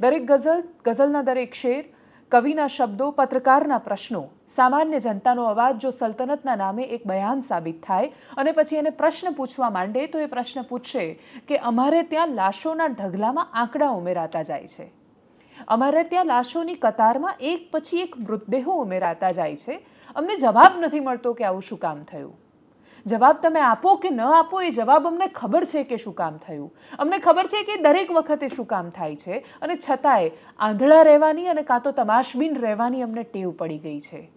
દરેક ગઝલ, ગઝલના દરેક શેર, કવિના શબ્દો, પત્રકારના પ્રશ્નો, સામાન્ય જનતાનો અવાજ જો સલ્તનતના નામે એક બયાન સાબિત થાય અને પછી એને પ્રશ્ન પૂછવા માંડે તો એ પ્રશ્ન પૂછશે કે અમારે ત્યાં લાશોના ઢગલામાં આંકડા ઉમેરાતા જાય છે. અમારે ત્યાં લાશોની કતારમાં એક પછી એક મૃતદેહો ઉમેરાતા જાય છે. અમને જવાબ નથી મળતો કે આવું શું કામ થયું. જવાબ તમે આપો કે ન આપો એ જવાબ અમને ખબર છે કે શું કામ થયું. અમને ખબર છે કે દરેક વખતે શું કામ થાય છે અને છતાંય આંધળા રહેવાની અને કાં તો તમાશબીન રહેવાની અમને ટેવ પડી ગઈ છે.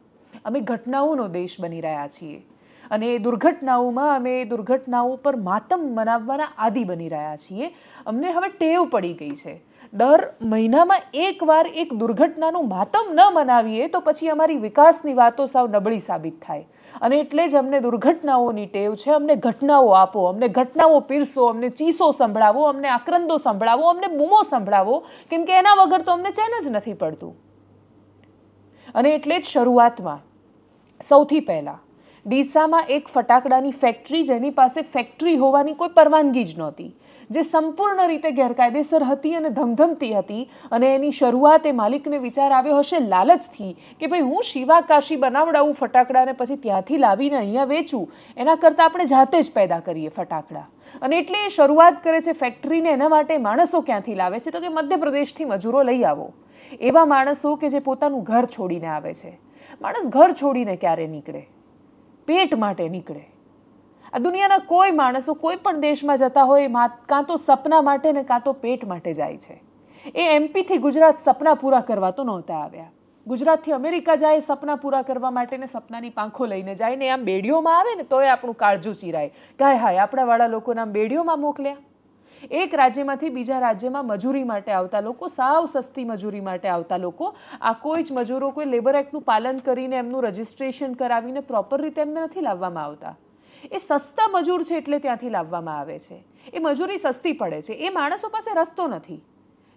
અમે ઘટનાઓનો દેશ બની રહ્યા છીએ. અને એ દુર્ઘટનાઓમાં અમે એ દુર્ઘટનાઓ પર માતમ મનાવવાના આદિ બની રહ્યા છીએ. અમને હવે ટેવ પડી ગઈ છે. દર મહિનામાં એકવાર એક દુર્ઘટનાનું માતમ ન મનાવીએ તો પછી અમારી વિકાસની વાતો સાવ નબળી સાબિત થાય. અને એટલે જ અમને દુર્ઘટનાઓની ટેવ છે, અમને ઘટનાઓ આપો, અમને ઘટનાઓ પીરસો, અમને ચીસો સંભળાવો, અમને આક્રંદો સંભળાવો, અમને બૂમો સંભળાવો, કેમ કે એના વગર તો અમને ચેન જ નથી પડતું. અને એટલે જ શરૂઆતમાં, સૌથી પહેલાં, ડીસામાં એક ફટાકડાની ફેક્ટરી જેની પાસે ફેક્ટરી હોવાની કોઈ પરવાનગી જ નહોતી. જે સંપૂર્ણ રીતે ગેરકાયદેસર હતી અને ધમધમતી હતી અને એની શરૂઆત એ માલિકને વિચાર આવ્યો હશે લાલચથી કે ભાઈ હું શિવાકાશી બનાવડાવું ફટાકડાને પછી ત્યાંથી લાવીને અહીંયા વેચું. એના કરતાં આપણે જાતે જ પેદા કરીએ ફટાકડા. અને એટલે એ શરૂઆત કરે છે ફેક્ટરીને એના માટે માણસો ક્યાંથી લાવે છે? તો કે મધ્યપ્રદેશથી મજૂરો લઈ આવો. એવા માણસો કે જે પોતાનું ઘર છોડીને આવે છે. માણસ ઘર છોડીને ક્યારે નીકળે? પેટ માટે નીકળે. આ દુનિયાના કોઈ માણસો કોઈ પણ દેશમાં જતા હોય કાં તો સપના માટે ને કાં તો પેટ માટે જાય છે. એ એમપીથી ગુજરાત સપના પૂરા કરવા તો નહોતા આવ્યા. ગુજરાતથી અમેરિકા જાય, સપના પૂરા કરવા માટે ને સપનાની પાંખો લઈને જાય ને આમ બેડીઓમાં આવે ને તોય આપણું કાળજું ચીરાય. કાંઈ હાય, આપણાવાળા લોકોને આમ બેડીઓમાં મોકલ્યા. એક રાજ્યમાંથી બીજા રાજ્યમાં મજૂરી માટે આવતા લોકો, સાવ સસ્તી મજૂરી માટે આવતા લોકો, આ કોઈ જ મજૂરો કોઈ લેબર એક્ટનું પાલન કરીને એમનું રજિસ્ટ્રેશન કરાવીને પ્રોપર રીતે એમને નથી લાવવામાં આવતા. એ સસ્તા મજૂર છે એટલે ત્યાંથી લાવવામાં આવે છે. એ મજૂરી સસ્તી પડે છે. એ માણસો પાસે રસ્તો નથી.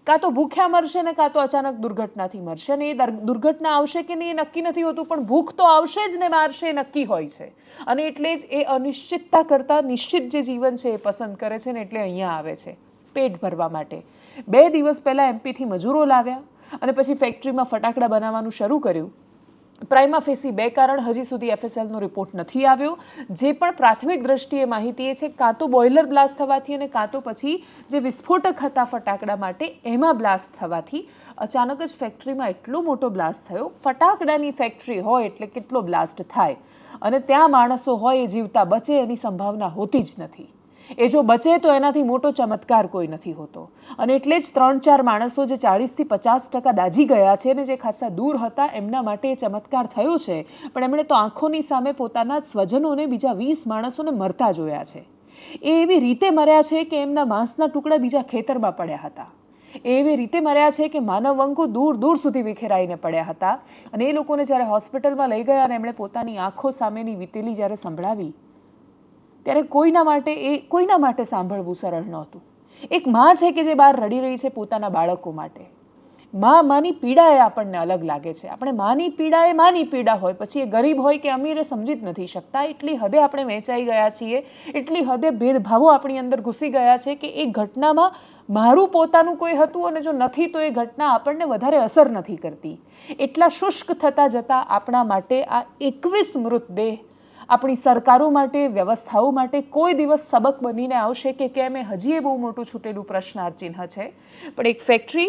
કાં તો ભૂખ્યા મરશે ને કાં તો અચાનક દુર્ઘટનાથી મરશે ને એ દુર્ઘટના આવશે કે નહીં એ નક્કી નથી હોતું, પણ ભૂખ તો આવશે જ ને મારશે એ નક્કી હોય છે. અને એટલે જ એ અનિશ્ચિતતા કરતાં નિશ્ચિત જે જીવન છે એ પસંદ કરે છે ને એટલે અહીંયા આવે છે. પેટ ભરવા માટે. બે દિવસ પહેલાં એમપીથી મજૂરો લાવ્યા અને પછી ફેક્ટરીમાં ફટાકડા બનાવવાનું શરૂ કર્યું. પ્રાઇમા ફેસી બે કારણ હજી સુધી એફએસએલનો રિપોર્ટ નથી આવ્યો. જે પણ પ્રાથમિક દ્રષ્ટિએ માહિતી એ છે, કાં તો બોઇલર બ્લાસ્ટ થવાથી અને કાં તો પછી જે વિસ્ફોટક હતા ફટાકડા માટે, એમાં બ્લાસ્ટ થવાથી અચાનક જ ફેક્ટરીમાં એટલો મોટો બ્લાસ્ટ થયો. ફટાકડાની ફેક્ટરી હોય એટલે કેટલો બ્લાસ્ટ થાય. અને ત્યાં માણસો હોય એ જીવતા બચે એની સંભાવના હોતી જ નથી. એ જો બચે તો એનાથી મોટો ચમત્કાર કોઈ નથી હોતો. અને એટલે જ ત્રણ ચાર માણસો જે ચાળીસથી પચાસ ટકા દાજી ગયા છે ને જે ખાસા દૂર હતા, એમના માટે એ ચમત્કાર થયો છે. પણ એમણે તો આંખોની સામે પોતાના સ્વજનોને બીજા વીસ માણસોને મરતા જોયા છે. એ એવી રીતે મર્યા છે કે એમના માંસના ટુકડા બીજા ખેતરમાં પડ્યા હતા. એ એવી રીતે મર્યા છે કે માનવ અંકો દૂર દૂર સુધી વિખેરાઈને પડ્યા હતા. અને એ લોકોને જ્યારે હોસ્પિટલમાં લઈ ગયા અને એમણે પોતાની આંખો સામેની વીતેલી જ્યારે સંભળાવી ત્યારે કોઈના માટે એ કોઈના માટે સાંભળવું સરળ નહોતું. એક માં છે કે જે બહાર રડી રહી છે પોતાના બાળકો માટે. માં માની પીડા એ આપણને અલગ લાગે છે. આપણે માની પીડા એ માની પીડા હોય. પછી એ ગરીબ હોય કે અમીર એ સમજી જ નથી શકતા. એટલી હદે આપણે વેચાઈ ગયા છીએ. એટલી હદે ભેદભાવો આપણી અંદર ઘૂસી ગયા છે કે એ ઘટનામાં મારું પોતાનું કોઈ હતું અને જો નથી તો એ ઘટના આપણને વધારે અસર નથી કરતી. એટલા શુષ્ક થતા જતા આપણા માટે આ એકવીસ મૃતદેહ આપણી સરકારો માટે, વ્યવસ્થાઓ માટે કોઈ દિવસ સબક બનીને આવશે કે કેમ એ હજી એ બહુ મોટું છૂટેલું પ્રશ્નાર્થ ચિહ્ન છે. પણ એક ફેક્ટરી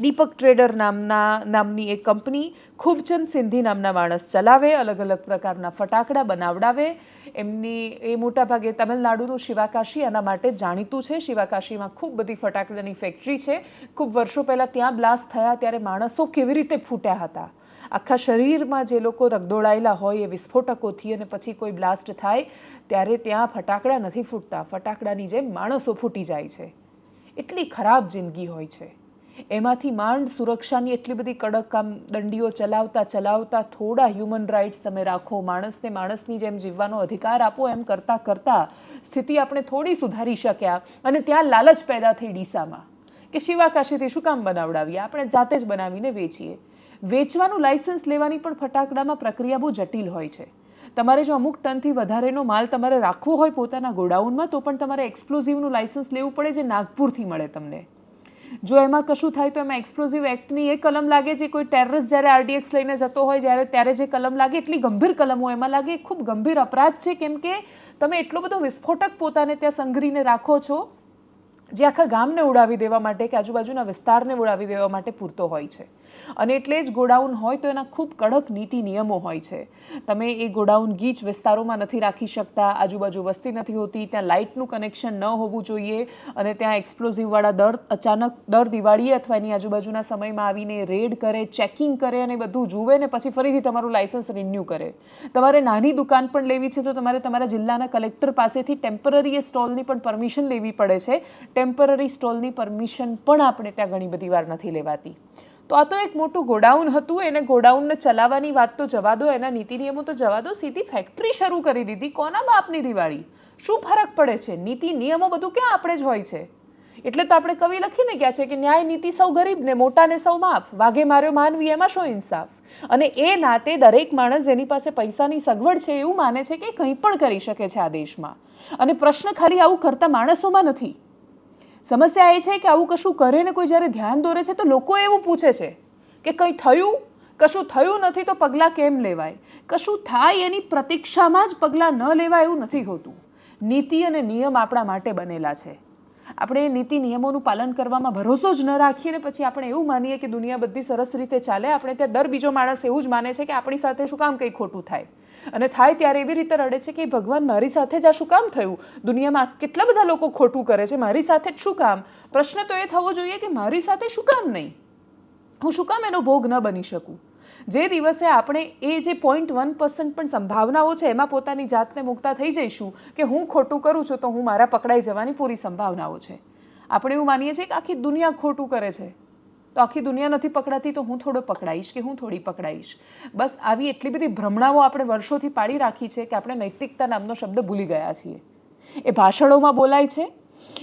દીપક ટ્રેડર નામના, નામની એક કંપની ખૂબચંદ સિંધી નામના માણસ ચલાવે, અલગ અલગ પ્રકારના ફટાકડા બનાવડાવે. એમની, એ મોટાભાગે તમિલનાડુનું શિવાકાશી એના માટે જાણીતું છે. શિવાકાશીમાં ખૂબ બધી ફટાકડાની ફેક્ટરી છે. ખૂબ વર્ષો પહેલાં ત્યાં બ્લાસ્ટ થયા, ત્યારે માણસો કેવી રીતે ફૂટ્યા હતા? આખા શરીરમાં જે લોકો રગદોળાયેલા હોય એ વિસ્ફોટકોથી અને પછી કોઈ બ્લાસ્ટ થાય, ત્યારે ત્યાં ફટાકડા નથી ફૂટતા. ફટાકડાની જેમ માણસો ફૂટી જાય છે. એટલી ખરાબ જિંદગી હોય છે. એમાંથી માંડ સુરક્ષાની એટલી બધી કડક કામ દંડીઓ ચલાવતા ચલાવતા થોડા હ્યુમન રાઇટ્સ તમે રાખો, માણસને માણસની જેમ જીવવાનો અધિકાર આપો, એમ કરતાં કરતાં સ્થિતિ આપણે થોડી સુધારી શક્યા અને ત્યાં લાલચ પેદા થઈ ડીસામાં. કે શિવાકાશીથી શું કામ બનાવડાવીએ? આપણે જાતે જ બનાવીને વેચીએ. વેચવાનું લાયસન્સ લેવાની પણ ફટાકડામાં પ્રક્રિયા બહુ જટિલ હોય છે. તમારે જો અમુક ટનથી વધારેનો માલ તમારે રાખવો હોય પોતાના ગોડાઉનમાં, તો પણ તમારે એક્સપ્લોઝિવનું લાયસન્સ લેવું પડે જે નાગપુરથી મળે તમને. જો એમાં કશું થાય તો એમાં એક્સપ્લોઝિવ એક્ટની એ કલમ લાગે જે કોઈ ટેરરિસ્ટ જ્યારે આરડીએક્સ લઈને જતો હોય, જ્યારે ત્યારે જે કલમ લાગે, એટલી ગંભીર કલમો એમાં લાગે. ખૂબ ગંભીર અપરાધ છે, કેમ કે તમે એટલો બધો વિસ્ફોટક પોતાને ત્યાં સંઘરીને રાખો છો, જે આખા ગામને ઉડાવી દેવા માટે કે આજુબાજુના વિસ્તારને ઉડાવી દેવા માટે પૂરતો હોય છે. અને એટલે જ ગોડાઉન હોય તો એના ખૂબ કડક નીતિ નિયમો હોય છે. તમે એ ગોડાઉન ગીચ વિસ્તારોમાં નથી રાખી શકતા, આજુબાજુ વસ્તી નથી હોતી, ત્યાં લાઇટનું કનેક્શન ન હોવું જોઈએ અને ત્યાં એક્સપ્લોઝિવવાળા દર અચાનક દર દિવાળીએ અથવા એની આજુબાજુના સમયમાં આવીને રેડ કરે, ચેકિંગ કરે અને બધું જુએ ને પછી ફરીથી તમારું લાઇસન્સ રિન્યૂ કરે. તમારે નાની દુકાન પણ લેવી છે તો તમારે તમારા જિલ્લાના કલેક્ટર પાસેથી ટેમ્પરરી સ્ટોલની પણ પરમિશન લેવી પડે છે. ટેમ્પરરી સ્ટોલની પરમિશન પણ આપણે ત્યાં ઘણી બધી વાર નથી લેવાતી. તો આ તો એક મોટું ગોડાઉન હતું, એને ગોડાઉનને ચલાવવાની વાત તો જવા દો, એના નીતિ નિયમો તો જવા દો, સીધી ફેક્ટરી શરૂ કરી દીધી. કોના બાપની દિવાળી? શું ફરક પડે છે? નીતિ નિયમો બધું ક્યાં આપણે જ હોય છે? એટલે તો આપણે કવિ લખીને ગયા છે કે ન્યાય નીતિ સૌ ગરીબને મોટાને સૌ માફ, વાઘે માર્યો માનવી એમાં શું ઇન્સાફ? અને એ નાતે દરેક માણસ જેની પાસે પૈસાની સગવડ છે એવું માને છે કે કંઈ પણ કરી શકે છે આ દેશમાં. અને પ્રશ્ન ખાલી આવું કરતા માણસોમાં નથી. સમસ્યા એ છે કે આવું કશું કરે ને કોઈ જ્યારે ધ્યાન દોરે છે તો લોકો એવું પૂછે છે કે કંઈ થયું? કશું થયું નથી તો પગલાં કેમ લેવાય? કશું થાય એની પ્રતીક્ષામાં જ પગલાં ન લેવાય એવું નથી હોતું. નીતિ અને નિયમ આપણા માટે બનેલા છે. આપણે નીતિ નિયમોનું પાલન કરવામાં ભરોસો જ ન રાખીએ ને પછી આપણે એવું માનીએ કે દુનિયા બધી સરસ રીતે ચાલે, આપણે ત્યાં દર બીજો માણસ એવું જ માને છે કે આપણી સાથે શું કામ કંઈ ખોટું થાય? અને થાય ત્યારે એવી રીતે રડે છે કે ભગવાન મારી સાથે જ આ શું કામ થયું? દુનિયામાં કેટલા બધા લોકો ખોટું કરે છે, મારી સાથે જ શું કામ? પ્રશ્ન તો એ થવો જોઈએ કે મારી સાથે શું કામ નહીં? હું શું કામ એનો ભોગ ન બની શકું? જે દિવસે આપણે એ જે પોઈન્ટ વન પર્સન્ટ પણ સંભાવનાઓ છે, એમાં પોતાની જાતને મુક્તા થઈ જઈશું કે હું ખોટું કરું છું, તો હું મારા પકડાઈ જવાની પૂરી સંભાવનાઓ છે. આપણે એવું માનીએ છીએ કે આખી દુનિયા ખોટું કરે છે. તો આખી દુનિયા નથી પકડાતી, તો હું થોડો પકડાઈશ કે હું થોડી પકડાઈશ? બસ આવી એટલી બધી ભ્રમણાઓ આપણે વર્ષોથી પાડી રાખી છે કે આપણે નૈતિકતા નામનો શબ્દ ભૂલી ગયા છીએ. એ ભાષણોમાં બોલાય છે,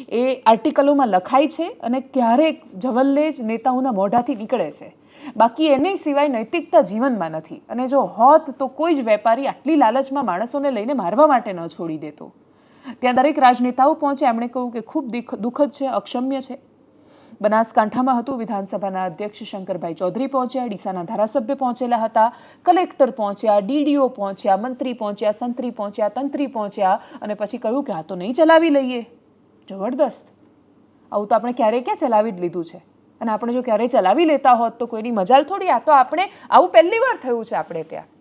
એ આર્ટિકલોમાં લખાય છે અને ક્યારેક જવલ્લે જ નેતાઓના મોઢાથી નીકળે છે. બાકી એની સિવાય નૈતિકતા જીવનમાં નથી. અને જો હોત તો કોઈ જ વેપારી આટલી લાલચમાં માણસોને લઈને મારવા માટે ન છોડી દેતો. ત્યાં દરેક રાજનેતાઓ પહોંચે, એમણે કહ્યું કે ખૂબ દુઃખદ છે, અક્ષમ્ય છે. બનાસકાંઠામાં હતું. વિધાનસભાના અધ્યક્ષ શંકરભાઈ ચૌધરી પહોંચ્યા, ડીસાના ધારાસભ્ય પહોંચેલા હતા, કલેક્ટર પહોંચ્યા, ડીડીઓ પહોંચ્યા, મંત્રી પહોંચ્યા, સંત્રી પહોંચ્યા, તંત્રી પહોંચ્યા અને પછી કહ્યું કે આ તો નહીં ચલાવી લઈએ. જબરદસ્ત. આવું તો આપણે ક્યારેય ક્યાં ચલાવી જ લીધું છે? અને આપણે જો ક્યારેય ચલાવી લેતા હોત તો કોઈની મજાલ થોડી? આ તો આપણે, આવું પહેલી વાર થયું છે આપણે ત્યાં.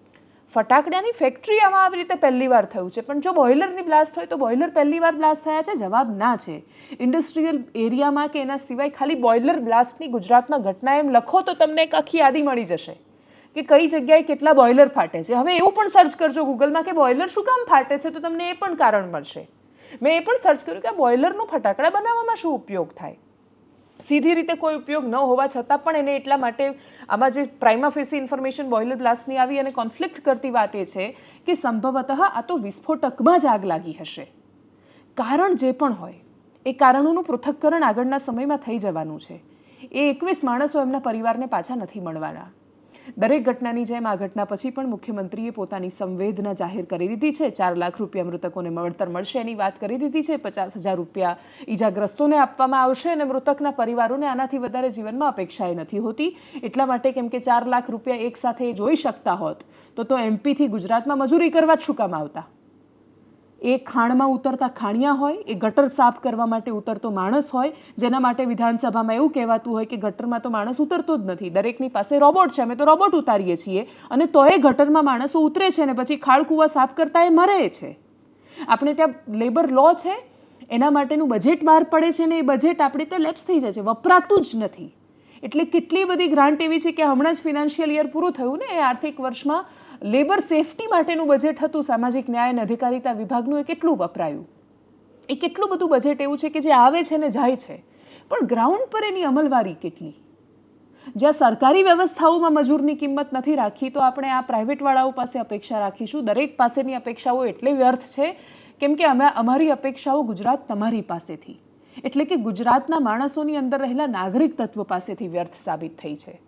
ફટાકડાની ફેક્ટરી આમાં આવી રીતે પહેલી વાર થયું છે. પણ જો બોઇલરની બ્લાસ્ટ હોય તો બોઇલર પહેલી વાર બ્લાસ્ટ થયા છે? જવાબ ના છે. ઇન્ડસ્ટ્રીયલ એરિયામાં કે એના સિવાય ખાલી બોઇલર બ્લાસ્ટની ગુજરાતના ઘટના એમ લખો તો તમને એક આખી યાદી મળી જશે કે કઈ જગ્યાએ કેટલા બોઇલર ફાટે છે. હવે એવું પણ સર્ચ કરજો ગૂગલમાં કે બોઇલર શું કામ ફાટે છે તો તમને એ પણ કારણ મળશે. મેં એ પણ સર્ચ કર્યું કે બોઇલરનો ફટાકડા બનાવવામાં શું ઉપયોગ થાય? સીધી રીતે કોઈ ઉપયોગ ન હોવા છતાં પણ એને એટલા માટે આમાં જે પ્રાઇમા ફેસી ઇન્ફોર્મેશન બોઇલર બ્લાસ્ટની આવી અને કોન્ફ્લિક્ટ કરતી વાત એ છે કે સંભવતઃ આ તો વિસ્ફોટકમાં જ આગ લાગી હશે. કારણ જે પણ હોય, એ કારણોનું પૃથક્કરણ આગળના સમયમાં થઈ જવાનું છે. એ એકવીસ માણસો એમના પરિવારને પાછા નથી મળવાના. દરેક ઘટનાની જેમ આ ઘટના પછી પણ મુખ્યમંત્રીએ પોતાની સંવેદના જાહેર કરી દીધી છે. ચાર લાખ રૂપિયા મૃતકોને વળતર મળશે એની વાત કરી દીધી છે. પચાસ હજાર રૂપિયા ઈજાગ્રસ્તોને આપવામાં આવશે અને મૃતકના પરિવારોને આનાથી વધારે જીવનમાં અપેક્ષાએ નથી હોતી. એટલા માટે કેમ કે ચાર લાખ રૂપિયા એક સાથે જોઈ શકતા હોત, તો તો એમપીથી ગુજરાતમાં મજૂરી કરવા જ શું કામ આવતા? એ ખાણમાં ઉતરતા ખાણિયા હોય, એ ગટર સાફ કરવા માટે ઉતરતો માણસ હોય, જેના માટે વિધાનસભામાં એવું કહેવાતું હોય કે ગટરમાં તો માણસ ઉતરતો જ નથી. દરેકની પાસે રોબોટ છે, અમે તો રોબોટ ઉતારીએ છીએ અને તોય ગટરમાં માણસો ઉતરે છે ને પછી ખાળકૂવા સાફ કરતા એ મરે છે. આપણે ત્યાં લેબર લો છે, એના માટેનું બજેટ બહાર પડે છે ને એ બજેટ આપણે ત્યાં લેપ્સ થઈ જાય છે, વપરાતું જ નથી. એટલે કેટલી બધી ગ્રાન્ટ એવી છે કે હમણાં જ ફિનાન્શિયલ યર પૂરું થયું ને એ આર્થિક વર્ષમાં લેબર સેફટી માટેનું બજેટ હતું, સામાજિક ન્યાય અને અધિકારિતા વિભાગનું એ કેટલું વપરાયું? એ કેટલું બધું બજેટ એવું છે કે જે આવે છે ને જાય છે? પણ ગ્રાઉન્ડ પર એની અમલવારી કેટલી? જ્યાં સરકારી વ્યવસ્થાઓમાં મજૂરની કિંમત નથી રાખી, તો આપણે આ પ્રાઇવેટવાળાઓ પાસે અપેક્ષા રાખીશું. દરેક પાસેની અપેક્ષાઓ એટલે વ્યર્થ છે, કેમ કે અમે, અમારી અપેક્ષાઓ ગુજરાત તમારી પાસેથી. એટલે કે ગુજરાતના માણસોની અંદર રહેલા નાગરિક તત્વ પાસેથી વ્યર્થ સાબિત થઈ છે.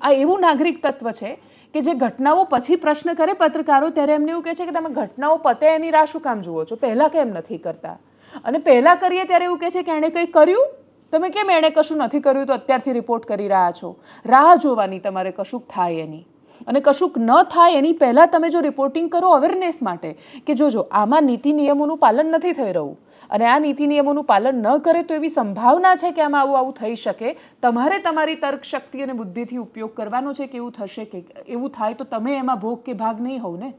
આ એવું નાગરિક તત્વ છે કે જે ઘટનાઓ પછી પ્રશ્ન કરે પત્રકારો, ત્યારે એમને એવું કહે છે કે તમે ઘટનાઓ પતે એની રાહ શું કામ જુઓ છો? પહેલાં કેમ નથી કરતા? અને પહેલાં કરીએ ત્યારે એવું કહે છે કે એણે કંઈ કર્યું? તમે કેમ એણે કશું નથી કર્યું? તો અત્યારથી રિપોર્ટ કરી રહ્યા છો. રાહ જોવાની તમારે કશુંક થાય એની. અને કશુંક ન થાય એની પહેલાં તમે જો રિપોર્ટિંગ કરો અવેરનેસ માટે, કે જોજો, આમાં નીતિ નિયમોનું પાલન નથી થઈ રહ્યું. અને આ નીતિ નિયમોનું પાલન ન કરે તો એવી સંભાવના છે કે આમાં આવું આવું થઈ શકે? તમારે તમારી તર્ક શક્તિ અને બુદ્ધિથી ઉપયોગ કરવાનો છે કે એવું થશે કે એવું થાય તો તમે એમાં ભોગ કે ભાગ નહીં હોવ ને?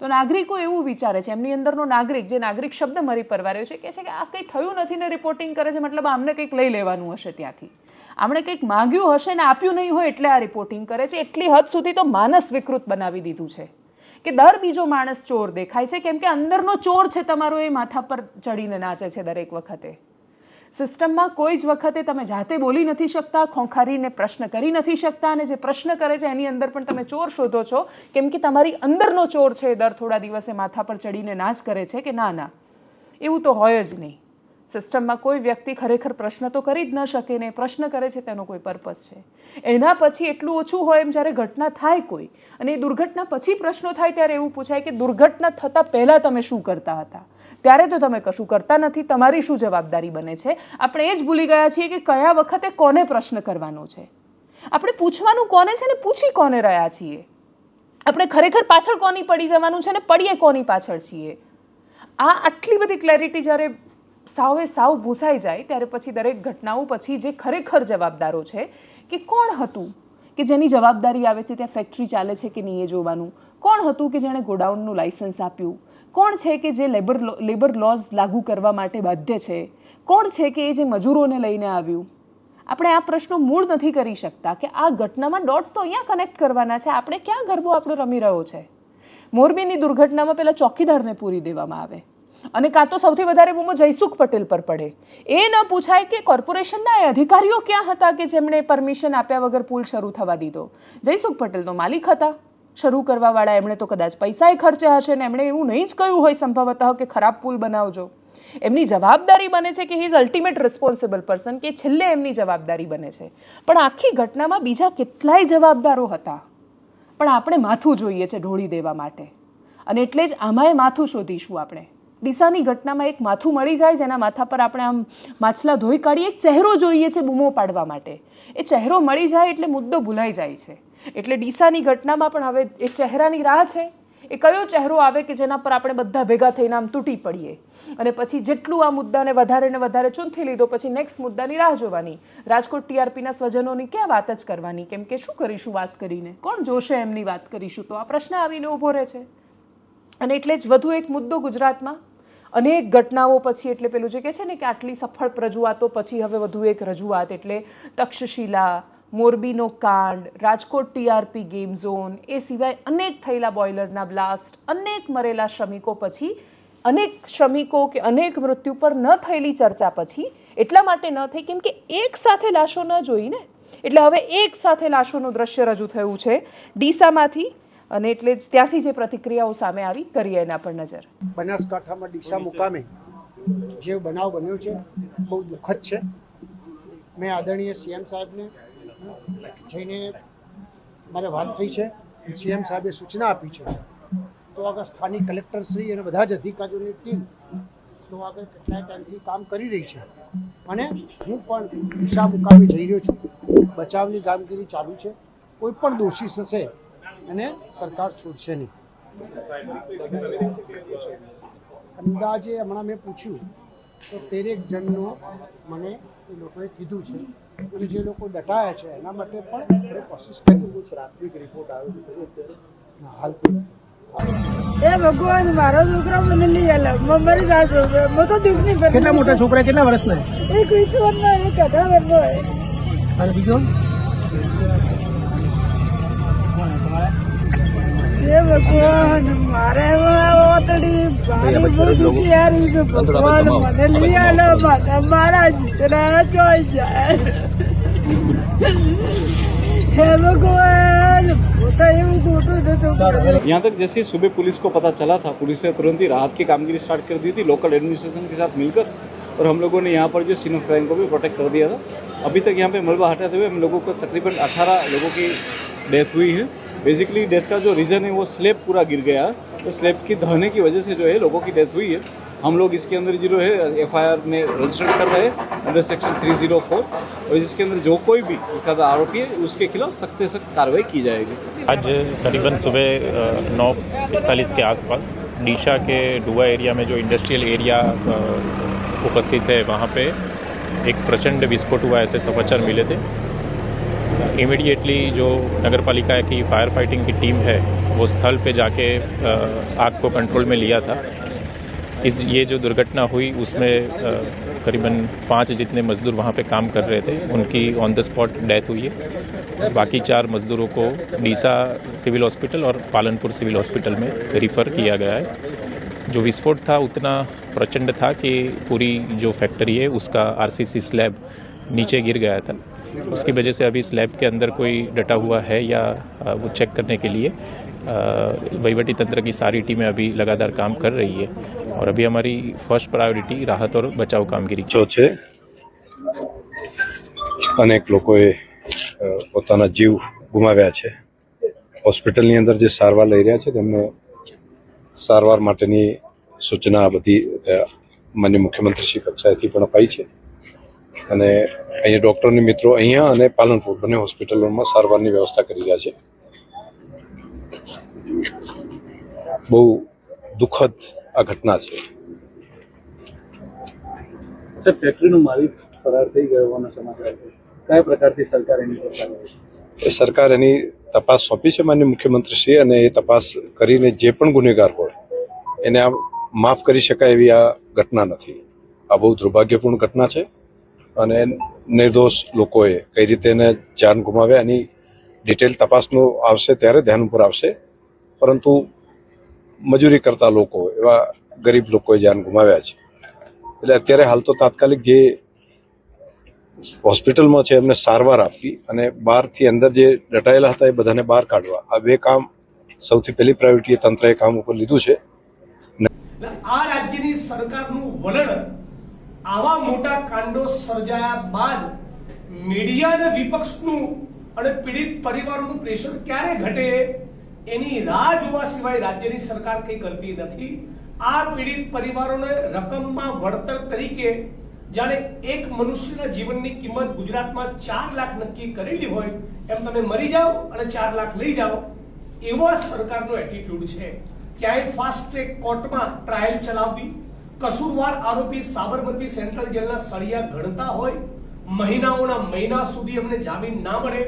તો નાગરિકો એવું વિચારે છે, એમની અંદરનો નાગરિક, જે નાગરિક શબ્દ મરી પરવાર્યો છે કે છે કે આ કંઈ થયું નથી ને રિપોર્ટિંગ કરે છે, મતલબ આમને કંઈક લઈ લેવાનું હશે ત્યાંથી. આમણે કંઈક માંગ્યું હશે ને આપ્યું નહીં હોય એટલે આ રિપોર્ટિંગ કરે છે. એટલી હદ સુધી તો માનસ વિકૃત બનાવી દીધું છે. કે દર બીજો માણસ ચોર દેખાય છે? કેમ કે અંદરનો ચોર છે તમારો એ માથા પર ચડીને નાચે છે દરેક વખતે. સિસ્ટમમાં કોઈ જ વખતે તમે જાતે બોલી નથી શકતા, ખોંખારીને પ્રશ્ન કરી નથી શકતા અને જે પ્રશ્ન કરે છે એની અંદર પણ તમે ચોર શોધો છો. કેમ કે તમારી અંદરનો ચોર છે દર થોડા દિવસે માથા પર ચડીને નાચ કરે છે કે ના ના. એવું તો હોય જ નહીં. સિસ્ટમમાં કોઈ વ્યક્તિ ખરેખર પ્રશ્ન તો કરી જ ન શકે ને પ્રશ્ન કરે છે તેનો કોઈ પર્પસ છે. એના પછી એટલું ઓછું હોય એમ જ્યારે ઘટના થાય કોઈ અને એ દુર્ઘટના પછી પ્રશ્નો થાય ત્યારે એવું પૂછાય કે દુર્ઘટના થતાં પહેલાં તમે શું કરતા હતા? ત્યારે તો તમે કશું કરતા નથી, તમારી શું જવાબદારી બને છે? આપણે એ જ ભૂલી ગયા છીએ કે કયા વખતે કોને પ્રશ્ન કરવાનો છે. આપણે પૂછવાનું કોને છે ને પૂછી કોને રહ્યા છીએ? આપણે ખરેખર પાછળ કોની પડી જવાનું છે ને પડીએ કોની પાછળ છીએ? આ આટલી બધી ક્લેરિટી જ્યારે સાવે સાવ ભૂસાઈ જાય ત્યારે પછી દરેક ઘટનાઓ પછી જે ખરેખર જવાબદારો છે કે કોણ હતું કે જેની જવાબદારી આવે છે, ત્યાં ફેક્ટરી ચાલે છે કે નહીં એ જોવાનું? કોણ હતું કે જેણે ગોડાઉનનું લાઇસન્સ આપ્યું? કોણ છે કે જે લેબર લેબર લોઝ લાગુ કરવા માટે બાધ્ય છે? કોણ છે કે એ જે મજૂરોને લઈને આવ્યું? આપણે આ પ્રશ્નો મૂળ નથી કરી શકતા કે આ ઘટનામાં ડોટ્સ તો અહીંયા કનેક્ટ કરવાના છે. આપણે ક્યાં ગરબો આપણો રમી રહ્યો છે? મોરબીની દુર્ઘટનામાં પહેલાં ચોકીદારને પૂરી દેવામાં આવે. અને કાં તો સૌથી વધારે બૂમો જયસુખ પટેલ પર પડે. એ ન પૂછાય કે કોર્પોરેશનના એ અધિકારીઓ ક્યાં હતા કે જેમણે પરમિશન આપ્યા વગર પુલ શરૂ થવા દીધો. જયસુખ પટેલ તો માલિક હતા. શરૂ કરવાવાળા એમણે તો કદાચ પૈસાએ ખર્ચ્યા હશે ને એમણે એવું નહીં જ કહ્યું હોય સંભવતઃ કે ખરાબ પુલ બનાવજો. એમની જવાબદારી બને છે કે he is ultimate responsible person કે છેલ્લે એમની જવાબદારી બને છે. પણ આખી ઘટનામાં બીજા કેટલાય જવાબદારો હતા. પણ આપણે માથું જોઈએ છે ઢોળી દેવા માટે. અને એટલે જ આમાંય માથું શોધીશું આપણે. ડીસાની ઘટનામાં એક માથું મળી જાય, જેના માથા પર આપણે આમ માછલા ધોઈ કાઢીએ એક ચહેરો જોઈએ છે બૂમો પાડવા માટે. એ ચહેરો મળી જાય એટલે મુદ્દો ભૂલાઈ જાય છે. એટલે ડીસાની ઘટનામાં પણ હવે એ ચહેરાની રાહ છે. એ કયો ચહેરો આવે કે જેના પર આપણે બધા ભેગા થઈને આમ તૂટી પડીએ. અને પછી જેટલું આ મુદ્દાને વધારે ને વધારે ચૂંથી લીધો, પછી નેક્સ્ટ મુદ્દાની રાહ જોવાની. રાજકોટ ટીઆરપીના સ્વજનોની ક્યાં વાત જ કરવાની? કેમ કે શું કરીશું વાત કરીને? કોણ જોશે એમની વાત કરીશું? તો આ પ્રશ્ન આવીને ઊભો રહે છે. અને એટલે જ વધુ એક મુદ્દો ગુજરાતમાં અનેક ઘટનાઓ પછી એટલે પેલું જે કહે છે ને કે આટલી સફળ રજૂઆતો પછી હવે વધુ એક રજૂઆત એટલે તક્ષશિલા, મોરબીનો કાંડ, રાજકોટ ટીઆરપી ગેમ ઝોન, એ સિવાય અનેક થયેલા બોઇલરના બ્લાસ્ટ, અનેક મરેલા શ્રમિકો પછી, અનેક શ્રમિકો કે અનેક મૃત્યુ પર ન થયેલી ચર્ચા પછી, એટલા માટે ન થઈ કેમ કે એક સાથે લાશો ન જોઈને, એટલે હવે એક સાથે લાશોનું દ્રશ્ય રજૂ થયું છે. ડીસામાંથી અને એટલે જ ત્યાંથી જે પ્રતિક્રિયાઓ સામે આવી, કરીએ એના પર નજર. બનાસકાંઠામાં ડીસા મુકામે જે બનાવ બન્યો છે, બહુ દુઃખદ છે. મેં આદરણીય સીએમ સાહેબને જઈને મારે વાત થઈ છે. સીએમ સાહેબે સૂચના આપી છે. તો આગળ સ્થાનિક કલેક્ટરશ્રી અને બધા જ અધિકારીઓની ટીમ તો આગળ કેટલાય ટાઈમથી કામ કરી રહી છે. અને હું પણ દિશા મુકામે જઈ રહ્યો છું. બચાવની કામગીરી ચાલુ છે. કોઈ પણ દોષી થશે અને સરકાર છોડશે નહીં. અંદાજે હમણાં મેં પૂછ્યું તો તેરેક જણનો મને એ લોકોએ કીધું છે. અને જે લોકો દટાયા છે એના માટે પણ આપણે કોશિશ કરી પ્રાથમિક રિપોર્ટ આવ્યો છે. હાલ એ ભગવાન મારો છોકરો મને નહીં અલગ મરી જાશો હું તો દુઃખ નહીં કેટલા મોટા છોકરા કેટલા વર્ષના એક વીસ વર્ષનો એક અઢાર વર્ષનો અને બીજો? भगवान ओतड़ी भगवान लिया लो जाए। यहाँ तक जैसे सुबह पुलिस को पता चला था पुलिस ने तुरंत ही राहत की कामगिरी स्टार्ट कर दी थी लोकल एडमिनिस्ट्रेशन के साथ मिलकर और हम लोगों ने यहाँ पर जो सीन ऑफ़ क्राइम को भी प्रोटेक्ट कर दिया था। अभी तक यहाँ पे मलबा हटाते हुए हम लोगों को तकरीबन 18 लोगों की डेथ हुई है। बेसिकली डेथ का जो रीज़न है, वो स्लेब पूरा गिर गया। तो स्लेब की दहने की वजह से जो है, लोगों की डेथ हुई है। हम लोग इसके अंदर जो है एफआईआर में रजिस्टर्ड कर रहे हैं अंडर सेक्शन 304 और इसके अंदर जो कोई भी इसका आरोपी है, उसके खिलाफ सख्त से सख्त कार्रवाई की जाएगी। आज करीबन सुबह नौ पिस्तालीस के आसपास डीशा के डुआ एरिया में जो इंडस्ट्रियल एरिया उपस्थित है, वहाँ पे एक प्रचंड विस्फोट हुआ, ऐसे समाचार मिले थे। इमीडिएटली जो नगर पालिका की फायर फाइटिंग की टीम है, वो स्थल पे जाके आग को कंट्रोल में लिया था। इस, ये जो दुर्घटना हुई, उसमें करीबन पाँच जितने मजदूर वहाँ पे काम कर रहे थे, उनकी ऑन द स्पॉट डेथ हुई है। बाकी चार मजदूरों को डीसा सिविल हॉस्पिटल और पालनपुर सिविल हॉस्पिटल में रिफ़र किया गया है। जो विस्फोट था, उतना प्रचंड था कि पूरी जो फैक्ट्री है, उसका आरसीसी स्लैब नीचे गिर गया था उसकी वजह से अभी स्लैब के अंदर कोई डटा हुआ है या अ, वो चेक करने के लिए अ, वहीवटी तंत्र की सारी टीमें अभी लगातार काम कर रही है और अभी हमारी फर्स्ट प्रायोरिटी राहत और बचाव कामगिरी બચ્ચો છે અનેક લોકોએ અ, પોતાના જીવ ગુમાવ્યા છે હોસ્પિટલની અંદર જે સારવાર લઈ રહ્યા છે તેમને સારવાર માટેની સૂચના બધી અ, માન્ય મુખ્યમંત્રીશ્રી કક્ષાએથી પણ અપાઈ છે અને અહીંયા ડૉક્ટરની મિત્રો અહીંયા અને પાલનપુર બંને હોસ્પિટલોમાં સારવારની વ્યવસ્થા કરી રહ્યા છે. બહુ દુઃખદ આ ઘટના છે. સર ફેક્ટરીનો માલિક ફરાર થઈ ગયો હોવાના સમાચાર છે. કયા પ્રકારથી સરકાર એની સરકાર એની તપાસ સોંપી છે માન્ય મુખ્યમંત્રીશ્રી અને એ તપાસ કરીને જે પણ ગુનેગાર હોય એને આ માફ કરી શકાય એવી આ ઘટના નથી. આ બહુ દુર્ભાગ્યપૂર્ણ ઘટના છે. અને નિર્દોષ લોકોએ કઈ રીતે એને જાન ગુમાવ્યા એની ડિટેલ તપાસનું આવશે ત્યારે ધ્યાન ઉપર આવશે. પરંતુ મજૂરી કરતા લોકો, એવા ગરીબ લોકોએ જાન ગુમાવ્યા છે. એટલે અત્યારે હાલ તો તાત્કાલિક જે હોસ્પિટલમાં છે, એમને સારવાર આપવી અને બહારથી અંદર જે દટાયેલા હતા એ બધાને બહાર કાઢવા. આ બે કામ સૌથી પહેલી પ્રાયોરિટી તંત્રએ કામ ઉપર લીધું છે. આ રાજ્યની સરકારનું વલણ આવા મોટા કાંડો સર્જાયા બાદ મીડિયા અને વિપક્ષનું અને પીડિત પરિવારોનું પ્રેશર ક્યારે ઘટે, એની રાહ જોવા સિવાય રાજ્યની સરકાર કંઈ કરતી નથી. આ પીડિત પરિવારોને રકમમાં વળતર તરીકે જાણે એક મનુષ્યના જીવનની કિંમત ગુજરાતમાં ચાર લાખ નક્કી કરેલી હોય, એમ તમે મરી જાઓ અને ચાર લાખ લઈ જાઓ, એવો સરકારનો એટીટ્યુડ છે. ક્યાંય ફાસ્ટ ટ્રેક કોર્ટમાં ટ્રાયલ ચલાવવી કસૂરવાર આરોપી સાબરમતી સેન્ટ્રલ જેલના સળિયા ગણતા હોય, મહિનાઓના મહિના સુધી અમને જામીન ના મળે,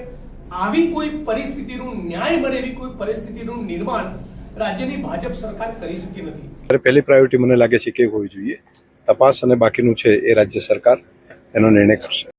આવી કોઈ પરિસ્થિતિનું ન્યાય મળે એવી કોઈ પરિસ્થિતિનું નિર્માણ રાજ્યની ભાજપ સરકાર કરી શકી નથી. પહેલી પ્રાયોરિટી મને લાગે છે કે હોવી જોઈએ. તપાસ અને બાકીનું છે એ રાજ્ય સરકાર એનો નિર્ણય કરશે.